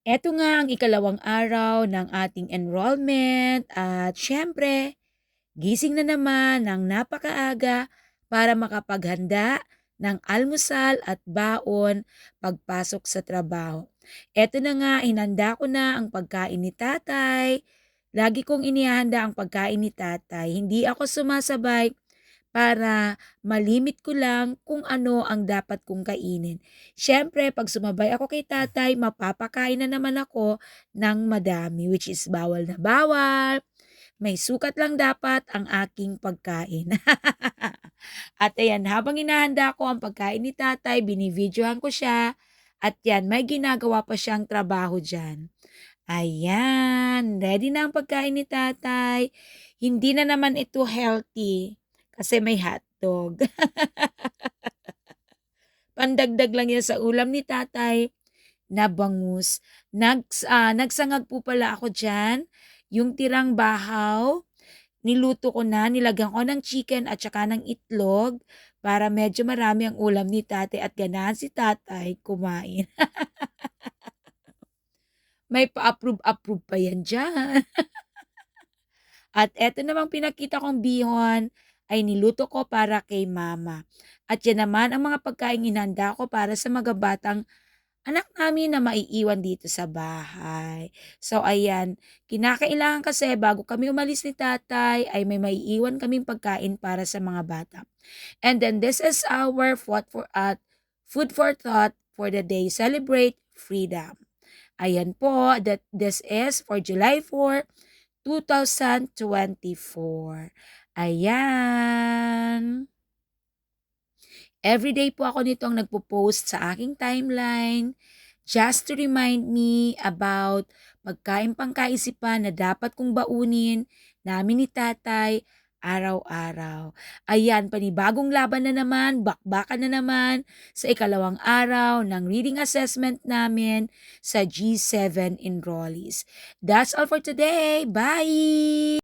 Eto nga ang ikalawang araw ng ating enrollment at siyempre, gising na naman ng napakaaga para makapaghanda ng almusal at baon pagpasok sa trabaho. Eto na nga, hinanda ko na ang pagkain ni tatay. Lagi kong inihanda ang pagkain ni tatay. Hindi ako sumasabay para malimit ko lang kung ano ang dapat kong kainin. Siyempre, pag sumabay ako kay tatay, mapapakain na naman ako ng madami, which is bawal na bawal. May sukat lang dapat ang aking pagkain. at ayan, habang inahanda ko ang pagkain ni tatay, binividyohan ko siya. At yan, may ginagawa pa siyang trabaho dyan. Ayan, ready na ang pagkain ni tatay. Hindi na naman ito healthy kasi may hotdog. Pandagdag lang yan sa ulam ni tatay na bangus. Nags, ah, nagsangag po pala ako dyan. Yung tirang bahaw, niluto ko na, nilagyan ko ng chicken at saka ng itlog para medyo marami ang ulam ni tatay at ganahan si tatay kumain. May pa-approve-approve pa yan dyan. At eto namang pinakita kong bihon ay niluto ko para kay mama. At yan naman ang mga pagkain inanda ko para sa mga batang anak namin na maiiwan dito sa bahay. So ayan, kinakailangan kasi bago kami umalis ni tatay ay may maiiwan kaming pagkain para sa mga bata. And then this is our food for, uh, food for thought for the day. Celebrate freedom. Ayan po, that this is for July 4, 2024. Ayan. Everyday po ako nitong nagpo-post sa aking timeline just to remind me about pagkain pangkaisipan na dapat kong baunin namin ni tatay araw-araw. Ayan, panibagong laban na naman, bakbakan na naman sa ikalawang araw ng reading assessment namin sa G7 enrollees. That's all for today. Bye!